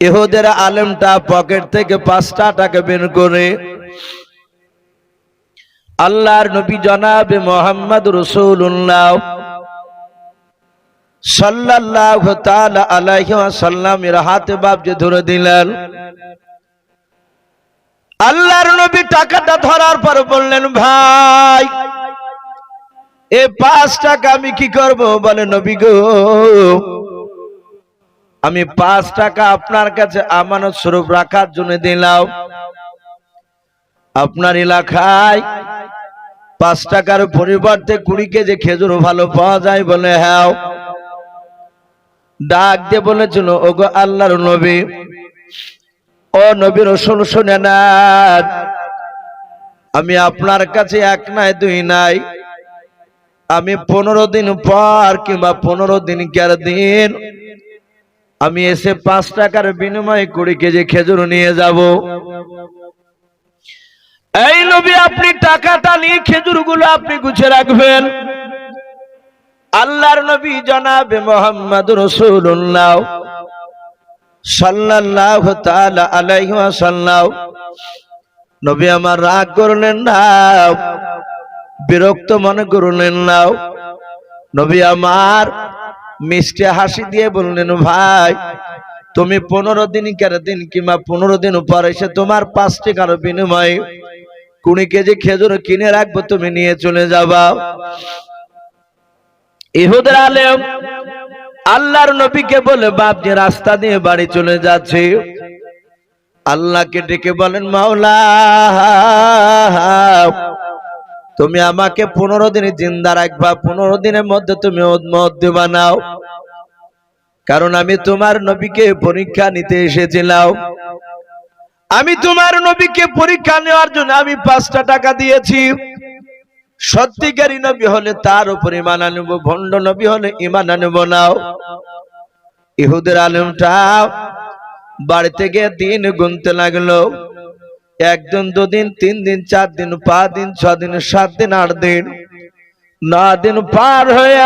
ইহুদের আলেমটা pocket থেকে পাঁচটা টাকা বের করে আল্লাহর নবী জনাবে মোহাম্মদ রসুল্লাহ সাল্লাল্লাহু তাআলা আলাইহি ওয়াসাল্লামের হাতে বাবজে ধরে দিলেন। আল্লাহর নবী টাকাটা ধরার পর বললেন, ভাই, এ পাঁচ টাকা আমি কি করব? বলে, নবী গো আমি পাঁচ টাকা আপনার কাছে আমানত স্বরূপ রাখার জন্য দিলাম। আপনার এলাকায় পাঁচ টাকার পরিবর্তে কুড়ি কেজি খেজুর ভালো পাওয়া যায় বলে হ্যাঁ। ডাক দিয়ে বলেছিল, ওগো আল্লাহর নবী, ও নবীর রসুল শুনে না, আমি আপনার কাছে এক নাই, দুই নাই। আমি পনেরো দিন পর কিংবা পনেরো দিন কের দিন আমি এসে পাঁচ টাকার বিনিময়ে কুড়ি কেজি খেজুর নিয়ে যাব। এই নবী, আপনি টাকাটা নিয়ে খেজুরগুলো আপনি গুছে রাখবেন। আল্লাহর নবী জনাবে মোহাম্মদ রসুল্লাহ সাল্লাল্লাহু তাআলা আলাইহি ওয়াসাল্লাম। নবী আমার রাগ করলেন না, বিরক্ত মনে করলেন না। নবী আমার মিষ্টি হাসি দিয়ে বললেন, ভাই, তুমি পনেরো দিন কেন দিন কিংবা পনেরো দিন পর এসে তোমার পাঁচ টাকার বিনিময়ে কুড়ি কেজি খেজুর কিনে রাখব, তুমি নিয়ে চলে যাবা। ইহুদের আলেম আল্লাহর নবীকে বলে, বাপ, যে রাস্তা দিয়ে বাড়ি চলে যাচ্ছে। আল্লাহকে ডেকে বলেন, মাওলা তুমি আমাকে পনেরো দিন জিন্দা রাখবা, পনেরো দিনের মধ্যে তুমি বানাও কারণ আমি তোমার নবীকে পরীক্ষা নিতে এসেছিলাম। আমি তোমার নবীকে পরীক্ষা নেওয়ার জন্য আমি পাঁচটা টাকা দিয়েছি। সত্যিকারী নবী হলে তার উপর ইমান আনব, ভণ্ড নবী হলে ইমান আনব নাও। ইহুদের আলমটা বাড়িতে গিয়ে দিন গুনতে লাগল। একদিন, দুদিন, তিন দিন, চার দিন, পাঁচ দিন, ছ দিন, সাত দিন, আট দিন। ন দিন পার হয়ে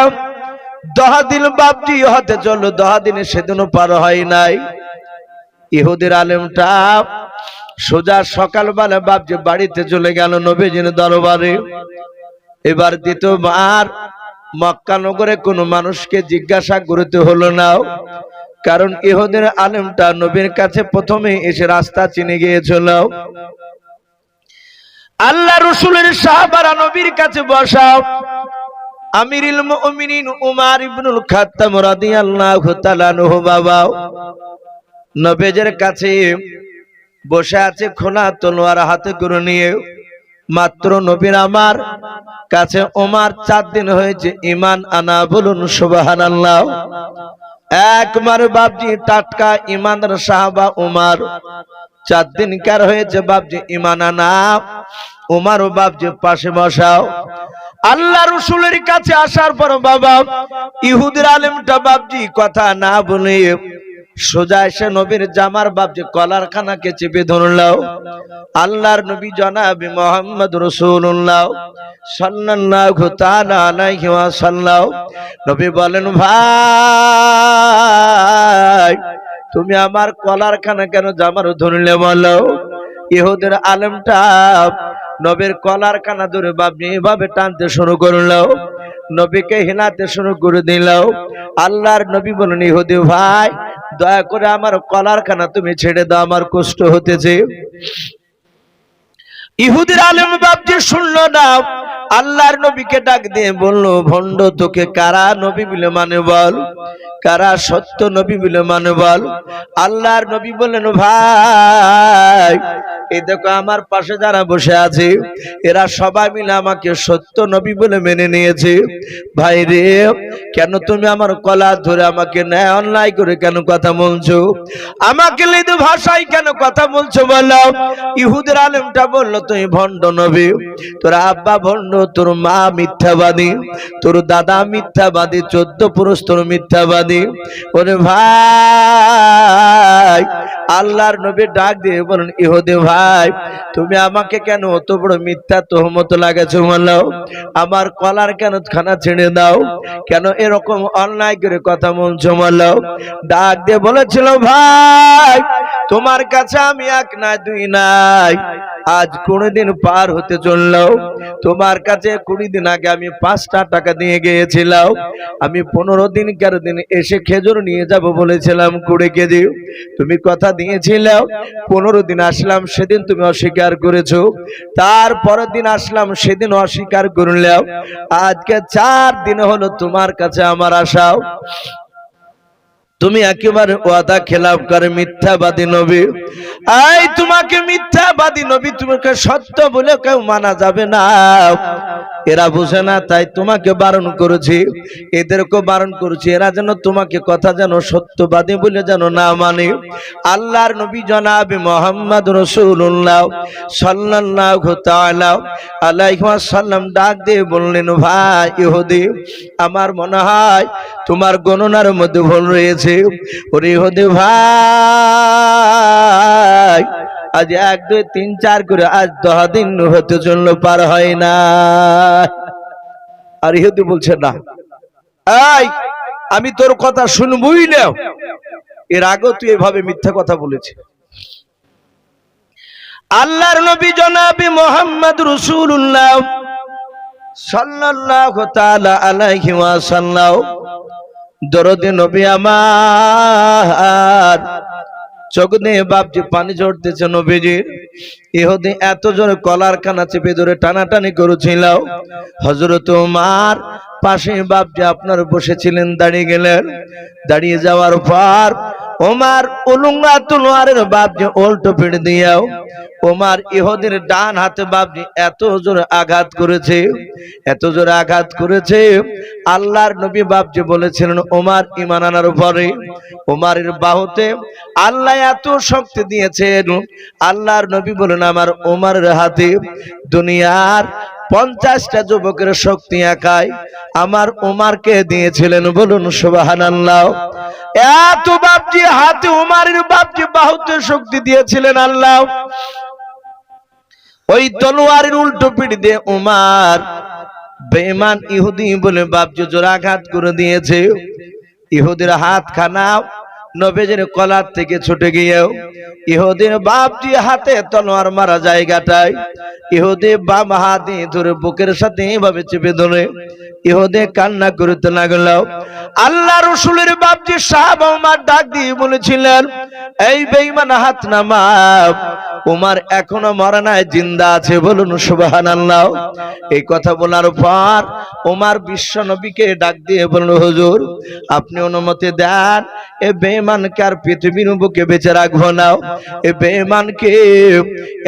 দহ দিন বাপটি হতে চলল। দহ দিনে সেদিনও পার হয় নাই। ইহুদের আলেমটা সোজা সকালবেলা বাপজি বাড়িতে চলে গেল নবীজির দরবারে। এবার দ্বিতীয়বার মক্কা নগরে কোনো মানুষকে জিজ্ঞাসা করতে হলো না। কারণ ইহুদের আলেমটা নবীর কাছে প্রথমে এসে রাস্তা চিনে গিয়েছিল। আল্লাহ রসুলের সাহাবারা নবীর কাছে বসাও আমিরুল মুমিনিন উমার ইবনুল খাত্তাব রাদিয়াল্লাহু তাআলা আনহু বাবা। নবেজের কাছে বসে আছে খোলা তলোয়ার হাতে করে নিয়ে। মাত্র নবীর আমার কাছে ওমার চার দিন হয়েছে ইমান আনা বলুন সুবাহান আল্লাহ একবার বাবজি টাটকা ইমানের সাহাবা উমার। চার দিন কার হয়েছে বাবজি ইমান আনা উমার ও বাবজি পাশে বসাও। আল্লাহ রসুলের কাছে আসার পর বাবা, ইহুদের আলেমটা বাবজি কথা না বলে সোজা এসে নবীর জামার বাপ যে কলার খানাকে চেপে ধরলাও আল্লাহর নবী জনাবি মোহাম্মদ রসুল্লাহ নবী বলেন, ভাই, তুমি আমার কলার খানা কেন জামার ধরলে বলো? ইহুদের আলেমটা নবীর কলার কানা ধরে বাপনি এভাবে টানতে শুরু করল। নবীকে হিলাতে শুরু করে দিল। আল্লাহর নবী বলেন, ইহুদি ভাই, দয়া করে আমার কলার খানা তুমি ছেড়ে দাও, আমার কষ্ট হতেছে। ইহুদির আলেম বাপজি শুনলো না। আল্লাহর নবীকে ডাক দিয়ে বলল, ভণ্ড তোকে কারা নবী বলে মানে বল? কারা সত্য নবী বলে মানে বল? আল্লাহর নবী বললেন, ভাই, এই দেখো আমার পাশে যারা বসে আছে, এরা সবাই মিলে আমাকে সত্য নবী বলে মেনে নিয়েছে। ভাই রে, কেন তুমি আমার কলা ধরে আমাকে ন্যায় অন্যায় করে কেন কথা বলছো? আমাকে লিদ ভাষায় কেন কথা বলছো বলো? ইহুদের আলেমটা বলল তুমি ভণ্ড নবী, তোরা আব্বা ভণ্ড তোর মা মিথ্যাবাদী, তোর দাদা মিথ্যাবাদী, চোদ্দ পুরুষ তোর মিথ্যাবাদী। ওরে ভাই, আল্লাহর নবী ডাক দিয়ে বলেন, ইহুদে ভাই, তুমি আমাকে কেন অত বড় মিথ্যা তোহমত লাগাছো বলো? আমার কলার কেন খানা ছেড়ে দাও? কেন এরকম অন্যায় করে কথা বলছো বলো? ডাক দিয়ে বলেছিল, ভাই তোমার কাছে আমি এক নাই, দুই নাই। আজ কুড়ি দিন পার হতে চলল তোমার কাছে কুড়ি দিন আগে আমি পাঁচটা টাকা দিয়ে গিয়েছিলাম। আমি পনেরো দিন কারও দিন এসে খেজুর নিয়ে যাব বলেছিলাম কুড়ি কেজি। তুমি কথা দিয়েছিলে পনেরো দিন আসলাম, সেদিন তুমি অস্বীকার করেছ। তারপরের দিন আসলাম, সেদিন অস্বীকার করলেও আজকে চার দিন হলো তোমার কাছে আমার আশাও তুমি একেবারে ওয়াদা খেলাপ করে মিথ্যাবাদী নবী। আই, তোমাকে মিথ্যাবাদী নবী, তোমাকে সত্য বলে কেউ মানা যাবে না। এরা বুঝে না, তাই তোমাকে বারণ করেছি। এদেরকে বারণ করেছি। এরা যেন তোমাকে কথা যেন সত্যবাদী বলে যেন না মানে। আল্লাহর নবী জনাবে মোহাম্মদ রসুল্লাহ আলাইহি ওয়াসাল্লাম ডাক দিয়ে বললেন, ভাই ইহুদি, আমার মনে হয় তোমার গণনার মধ্যে ভুল রয়েছে। ওরে ইহুদি ভাই আজ এক, দুই, তিন, চার করে, আজ দশ দিন হতে চলল, পার হয় না। আর ইহুদি বলছে, না। আমি তোর কথা শুনবই না। এর আগেও তুই এভাবে মিথ্যা কথা বলেছে। আল্লাহর নবী জনাবি মোহাম্মদ রসুল্লাহ সাল্লাল্লাহু তাআলা আলাইহি ওয়াসাল্লাম, দরদে নবী আমার চোখ দিয়ে বাপজি পানি ঝরতেছে নবীজির। ইহুদি এত জোরে কলার কানা চেপে ধরে টানাটানি করেছিল হজরত উমার পাশে বাপজি আপনার বসেছিলেন, দাঁড়িয়ে গেলেন। দাঁড়িয়ে যাওয়ার পর ওমার উলুঙ্গা তুলোয়ারের বাপজি উল্টো পিড় দিয়াও, ওমার ইহুদির ডান হাতে বাপজি এত জোরে আঘাত করেছে, এত জোরে আঘাত করেছে। আল্লাহর নবী বাপজি বলেছিলেন, ওমার ইমান আনার পরে ওমারের বাহুতে আল্লাহ এত শক্তি দিয়েছেন। আল্লাহর নবী বলেন, আমার ওমারের হাতে দুনিয়ার পঞ্চাশটা যুবকের শক্তি একাই আমার ওমারকে দিয়েছিলেন বলুন সুবাহান এত বাপজি, হাতে উমারের বাপজি বাহুতে শক্তি দিয়েছিলেন আল্লাহ। ওই তলোয়ারের উল্টো পিঠ দিয়ে উমার বেমান ইহুদি বলে বাপজি জোর আঘাত করে দিয়েছে। ইহুদির হাত খানা নবেজের কলার থেকে ছুটে গিয়েও ইহুদির বাপটি হাতে তলোয়ার মারা জায়গাটায়, ইহুদি বাম হাতে ধরে বুকের সাথে এভাবে চেপে ধরে ইহুদে কান্না করতে লাগল। আল্লাহ রসুলের বাপজি সাহাব আমার ডাক দিয়ে বলেছিলেন, এই বেইমান হাত নামাও উমার এখনও মরা নাই, জিন্দা আছে বলুন সুবাহান আল্লাহ এই কথা বলার পর উমার বিশ্ব নবীকে ডাক দিয়ে বলল, হুজুর, আপনি অনুমতি দেন, এ বেঈমানকে আর পৃথিবীর বুকে বেঁচে রাখব না। এ বেমানকে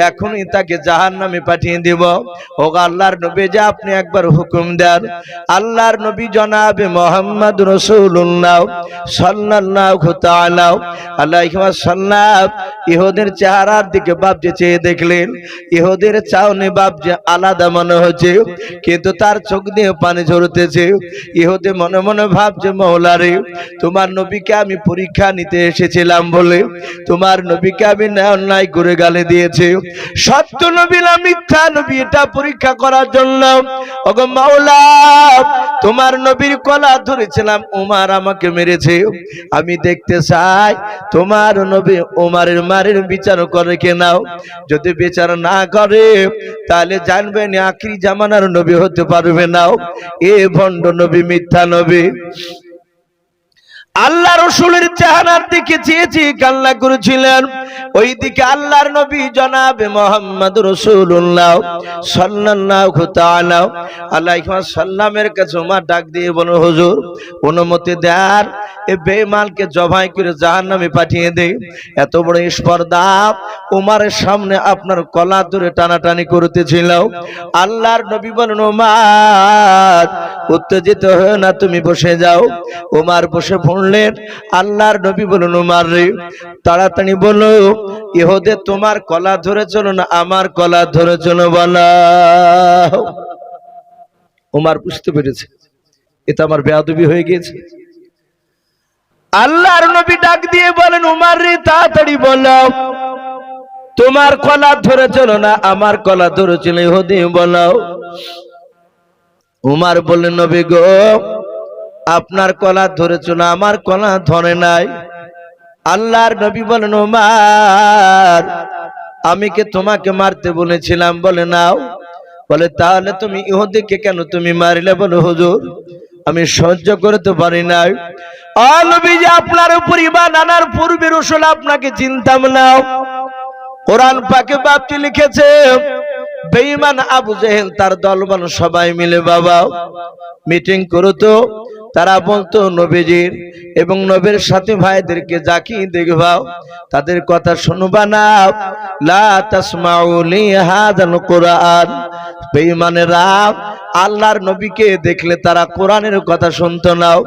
এখনই তাকে জাহান নামে পাঠিয়ে দিব। ও আল্লাহর নবী যে আপনি একবার হুকুম দেন আল্লাহর নবী জনাবে মোহাম্মদ রসুল্লাহ সাল্লাল্লাহু তাআলা আলাইহি ওয়াসাল্লাম ইহুদের চেহারার দিকে বাপজি চেয়ে দেখলেন। ইহুদের চাউনি বাপজি আলাদা মনে হচ্ছে, কিন্তু তার চোখ দিয়ে পানি ঝরতেছে। ইহুদে মনে মনে ভাবছে, মৌলারে, তোমার নবীকে আমি পরীক্ষা নিতে এসেছিলাম বলে, তোমার নবীকে আমি অন্যায় করে গালে দিয়েছে। সত্য নবী না মিথ্যা নবী, এটা পরীক্ষা করার জন্য। ওগো মাওলা তোমার নবীর কলা ধরেছিলাম, উমার আমাকে মেরেছে। আমি দেখতে চাই, তোমার নবী উমারের মারের বিচার করে কে নাও যদি বিচার না করে, তাহলে জানবেন আখরি জামানার নবী হতে পারবে নাও এ ভণ্ড নবী, মিথ্যা নবী। আল্লাহ রসুলের চেহারার দিকে চেয়েছি কান্না করেছিলেন। ওই দিকে আল্লাহর নবী জনাবে মোহাম্মদ রসুল্লাহ সাল্লাল্লাহু তাআলা আলাইহি সাল্লামের কাছে মা ডাক দিয়ে বলো হুজুর, অনুমতি দেন এ বেঈমানকে জবাই করে জাহান্নামে পাঠিয়ে দেই এত বড় স্পর্ধা উমারের সামনে আপনার কলা ধরে টানাটানি করতেছিল আল্লাহর নবী বলেন উমার, উত্তেজিত হয়ে না, তুমি বসে যাও। উমার বসে পড়লেন। আল্লাহর নবী বলুন উমার রে, তাড়াতাড়ি বলো। ইহুদে, তোমার কলা ধরে চলো না, আমার কলা ধরে চলো বলা। উমার বুঝতে পেরেছে। এটা আমার বেয়াদবি হয়ে গিয়েছে। আল্লাহর নবী ডাক দিয়ে বলেন, উমার রে, তাড়াতাড়ি বলো তোমার কলা ধরে চলো না, আমার কলা ধরে চলো ইহুদি বলো উমার বললেন, নবী গো, আপনার কলা ধরেছিল আমার কলা ধরে নাই। আল্লাহর নবী বলেন, ওমার, আমি কি তোমাকে মারতে বলেছিলাম? বলে, নাও। বলে, তাহলে তুমি ইহুদিকে কেন তুমি মারিলে? বলে, হুজুর, আমি সহ্য করতে পারি নাই। অলবি যে আপনার উপর ইমান আনার পূর্বে রসুল আপনাকে চিনতাম নাও কোরআন পাকে বাপটি লিখেছে, বেঈমান আবু জেহেল, তার দলবল সবাই মিলে বাবা, মিটিং করতো। তারা বলতো, নবীজির এবং নবীর সাথে ভাইদেরকে জাকি দেখবাও, তাদের কথা শুনবা না। লা তাসমাউ লি হাযাল কোরআন। বেঈমানেরা আল্লাহর নবীকে দেখলে তারা কোরআনের কথা শুনতো নাও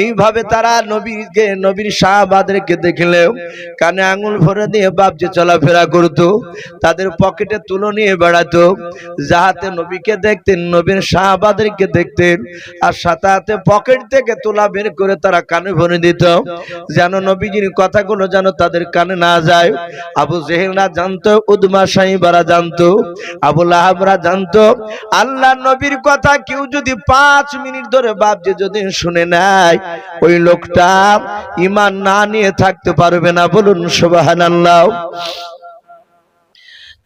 এইভাবে তারা নবীকে, নবীর সাহাবাদেরকে দেখলেও কানে আঙুল ভরে দিয়ে বাপ যে চলাফেরা করতো, তাদের পকেটে তুলো নিয়ে বেড়াতো, যাহাতে নবীকে দেখতেন, নবীর সাহাবাদেরকে দেখতেন, আর সাথে পকেট থেকে তোলা বের করে তারা কানে ভরে দিত যেন নবীজির কথাগুলো যেন তাদের কানে না যায়। আবু জেহেলরা জানতো, উদমা সাহিবারা জানতো, আবু লাহাবরা জানতো, আল্লাহ নবীর কথা কেউ যদি পাঁচ মিনিট ধরে বাপজি যদি শুনে নেয়, ওই লোকটা ইমান না নিয়ে থাকতে পারবে না, বলুন সুবাহান আল্লাহ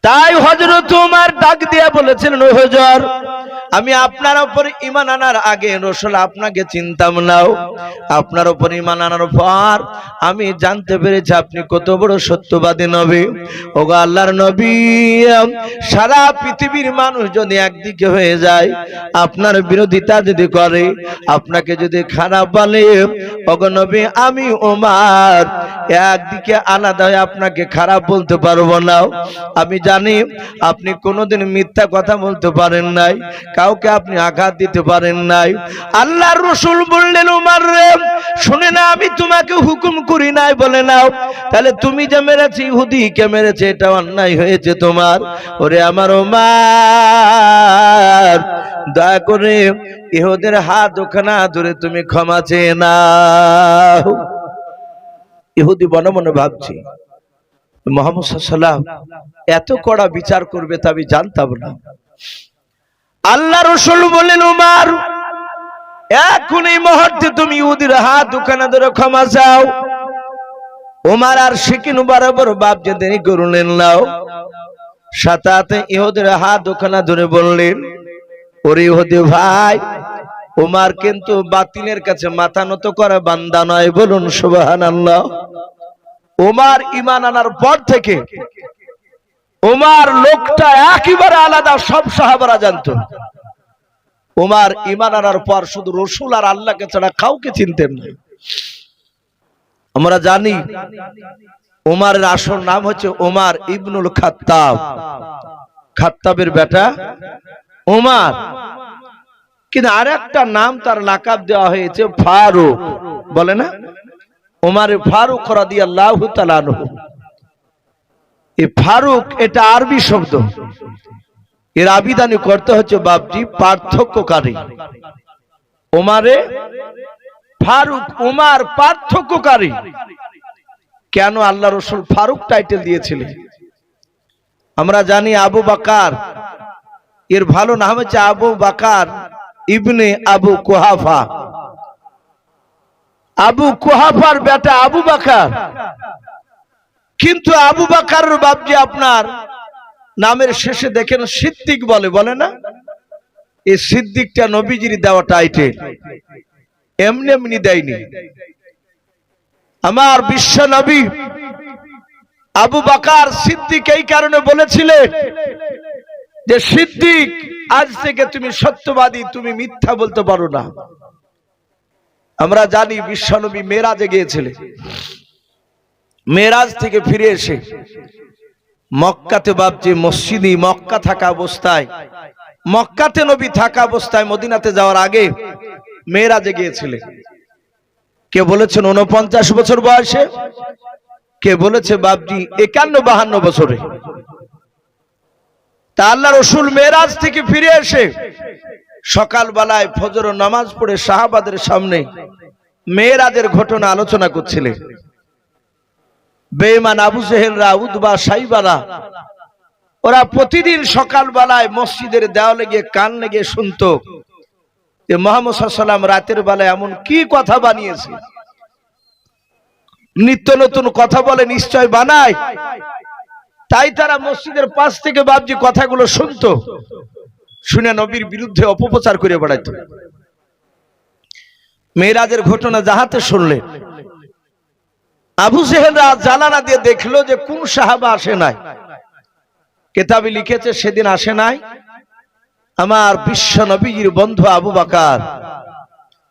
তাই হজরত তোমার ডাক দিয়া বলেছিলেন, "ও হজর আমি আপনার উপর ইমান আনার আগে রসুল আপনাকে চিন্তাম নাও আপনার উপর ইমান আনার পর আমি জানতে পেরেছি আপনি কত বড় সত্যবাদী নবী। ও আল্লাহর নবী, সারা পৃথিবীর মানুষ যদি একদিকে হয়ে যায়, আপনার বিরোধিতা যদি করে, আপনাকে যদি খারাপ বলে, ওগো নবী, আমি ওমার একদিকে আলাদা হয়ে আপনাকে খারাপ বলতে পারব না। আমি জানি আপনি কোনোদিন মিথ্যা কথা বলতে পারেন নাই, কাউকে আপনি আঘাত দিতে পারেন নাই। আল্লাহর রসুল বললেন, উমার রে, শুনে না আমি তোমাকে হুকুম করি নাই বলে নাও। তাহলে তুমি যে মেরেছি, ইহুদি কে মেরেছে, এটা অন্যায় হয়েছে তোমার। ওরে আমার ওমার দয়া করে ইহুদের হাত ওখানা ধরে তুমি ক্ষমা চেয়ে নাও। ইহুদি মনে মনে ভাবছি, মোহাম্মদ সাল্লাম এত কড়া বিচার করবে তা আমি জানতাম না। আল্লাহ রসুল বললেন, উমার এখন এই মুহূর্তে তুমি ইহুদির হাত ওখানে ধরে ক্ষমা চাও। উমার আর শিকিন বরাবর বাপ যে দেরি করলেন নাও সাথে ইহুদের হাত ওখানে ধরে বললেন, ওরে ইহুদি ভাই উমার কিন্তু বাতিলের কাছে মাথা নত করে, বান্দা নয় বলুন সুবাহান আল্লাহ উমার ইমান আনার পর থেকে উমার লোকটা একেবারে আলাদা, সব সাহাবারা জানতো। উমার ইমান আনার পর শুধু রসুল আর আল্লাহকে ছাড়া কাউকে চিনতেন না। আমরা জানি উমারের আসল নাম হচ্ছে উমার ইবনুল খাত্তাব। খাত্তাবের বেটা উমার। কিন্তু আর একটা নাম তার লাকাব দেওয়া হয়েছে, ফারুক। বলে না? উমার ফারুক রাদি আল্লাহ এই ফারুক এটা আরবি শব্দ। এর আবিদানি করতে হচ্ছে বাপজি, পার্থক্যকারী। ওমারে ফারুক, উমার পার্থক্যকারী। কেন আল্লাহ রসুল ফারুক টাইটেল দিয়েছিলেন? আমরা জানি আবু বাকার। এর ভালো নাম হচ্ছে আবু বাকার। ইবনে আবু কুহাফা। আবু কুহাফার বেটা আবু বাকার। কিন্তু আবু বাকার বাপজি আপনার নামের শেষে দেখেন সিদ্দিক বলে বলে না? এই সিদ্দিকটা নবীজির দেওয়া টাইটেল এমনি এমনি দেয়নি। আমার বিশ্ব নবী আবু বাকার সিদ্দিক এই কারণে বলেছিলেন যে সিদ্দিক, আজ থেকে তুমি সত্যবাদী, তুমি মিথ্যা বলতে পারো না। আমরা জানি বিশ্বনবী মেরাজে গিয়েছিলেন মেরাজ থেকে ফিরে এসে মক্কাতে বাপজি মসজিদি মক্কা থাকা অবস্থায়, মক্কাতে নবী থাকা অবস্থায় মদিনাতে যাওয়ার আগে মেয়েরাজে গিয়েছিলেন কে বলেছেন উনপঞ্চাশ বছর বয়সে? কে বলেছে বাপজি একান্ন বাহান্ন বছরে? তা আল্লাহ রসুল মেয়েরাজ থেকে ফিরে এসে সকালবেলায় ফজর নামাজ পড়ে শাহাবাদের সামনে মেয়েরাজের ঘটনা আলোচনা করছিলেন বেমান আবু জেহেলরা উদ্বা সাইবারা, ওরা প্রতিদিন সকালবেলায় মসজিদের দেওয়ালে গিয়ে কান লেগে শুনতো যে মোহাম্মদ সাল্লাম রাতের বেলায় এমন কি কথা বানিয়েছে। নিত্য নতুন কথা বলে নিশ্চয় বানায়। তাই তারা মসজিদের পাশ থেকে বাবজি কথাগুলো শুনতো, শুনে নবীর বিরুদ্ধে অপপ্রচার করে বেড়াইতো। মেয়েরাজের ঘটনা যাহাতে শুনলেন আবু সেহেলরা জানানা দিয়ে দেখল যে কোন সাহাবা আসে নাই। কেতাবি লিখেছে, সেদিন আসে নাই আমার বিশ্ব নবীজির বন্ধু আবু বাকার।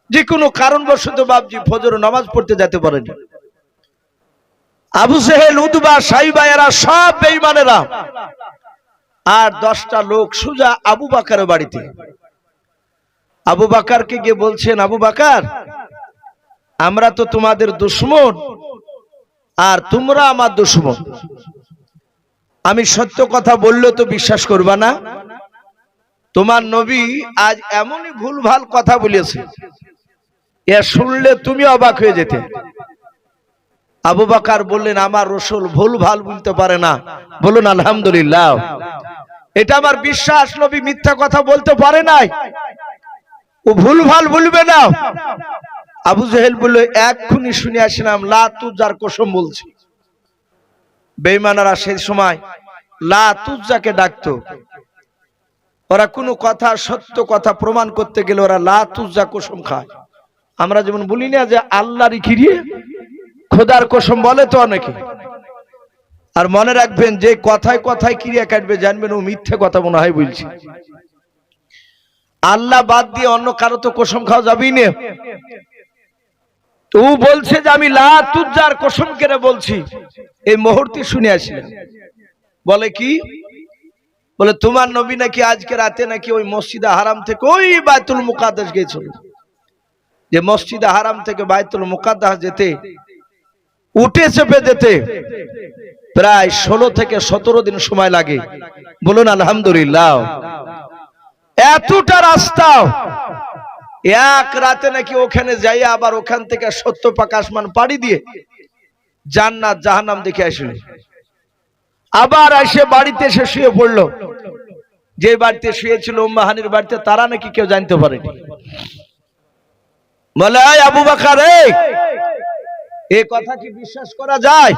যে কোনো কারণবশত বাবজি ফজর নামাজ পড়তে যেতে পারেনি। আবু সেহেল উদবা, সাইবা, এরা সব বেইমানেরা আর দশটা লোক সুজা আবু বাকার বাড়িতে। আবু বাকারকে গিয়ে বলছেন, আবু বাকার, আমরা তো তোমাদের দুশ্মন, আর তোমরা আমার দুশ্মন। আমি সত্য কথা বললে তো বিশ্বাস করবা না। তোমার নবী আজ এমনই ভুলভাল কথা বলেছে। এ শুনলে তুমি অবাক হয়ে যেতে। আবু বাকার বললেন, আমার রসুল ভুল, ভালো বলতে পারে না। বলুন, আলহামদুলিল্লাহ। এটা আমার বিশ্বাস, নবী মিথ্যা কথা বলতে পারে নাই। ও ভুল, ভালো বলবে না। আবু জাহেল বলল, এক্ষুনি শুনে আসলাম, লা তুজার কসম বলছি। বেইমানারা সেই সময় লা তুজাকে ডাকতো। ওরা কোনো কথা, সত্য কথা প্রমাণ করতে গেলে ওরা লা তুজা কসম খায়। আমরা যেমন বলি না যে আল্লাহরই কিরিয়ে খোদার কসম বলে তো অনেকে। আর মনে রাখবেন যে কথায় কথায় ক্রিয়া কাটবে, জানবেন ও মিথ্যে কথা মনে হয় বলছি। আল্লাহ বাদ দিয়ে অন্য কারও তো কসম খাওয়া যাবেই না। ও বলছে যে আমি লা তুজার কসম কেনে বলছি। এই মুহূর্তে শুনে আসলেন। বলে কি? বলে, তোমার নবী নাকি আজকে রাতে নাকি ওই মসজিদে হারাম থেকে ওই বায়তুল মুকাদ্দাস গেছিল? যে মসজিদে হারাম থেকে বায়তুল মুকাদ্দাস যেতে উঠে চেপে যেতে প্রায় ষোলো থেকে সতেরো দিন সময় লাগে। বলুন, আলহামদুলিল্লাহ। এতটা রাস্তা। এক রাতে নাকি ওখানে যাই আবার ওখান থেকে সত্য পাকা আসমান পাড়ি দিয়ে জান্নাত, জাহান্নাম দেখে আসলে। আবার এসে বাড়িতে এসে শুয়ে পড়ল। যে বাড়িতে শুয়েছিল উম্মাহানির বাড়িতে, তারা নাকি কেউ জানতে পারেনি। বলে আবু বাকার এ কথা কি বিশ্বাস করা যায়?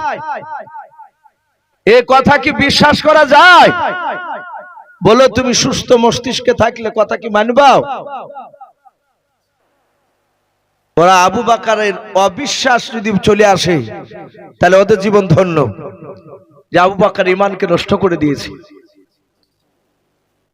এ কথা কি বিশ্বাস করা যায়? বলো তুমি সুস্থ মস্তিষ্কে থাকলে কথা কি মানবাও ওরা আবু বাকারের অবিশ্বাস যদি চলে আসে, তাহলে ওদের জীবন ধন্য। যে আবু বাকার ইমানকে নষ্ট করে দিয়েছে।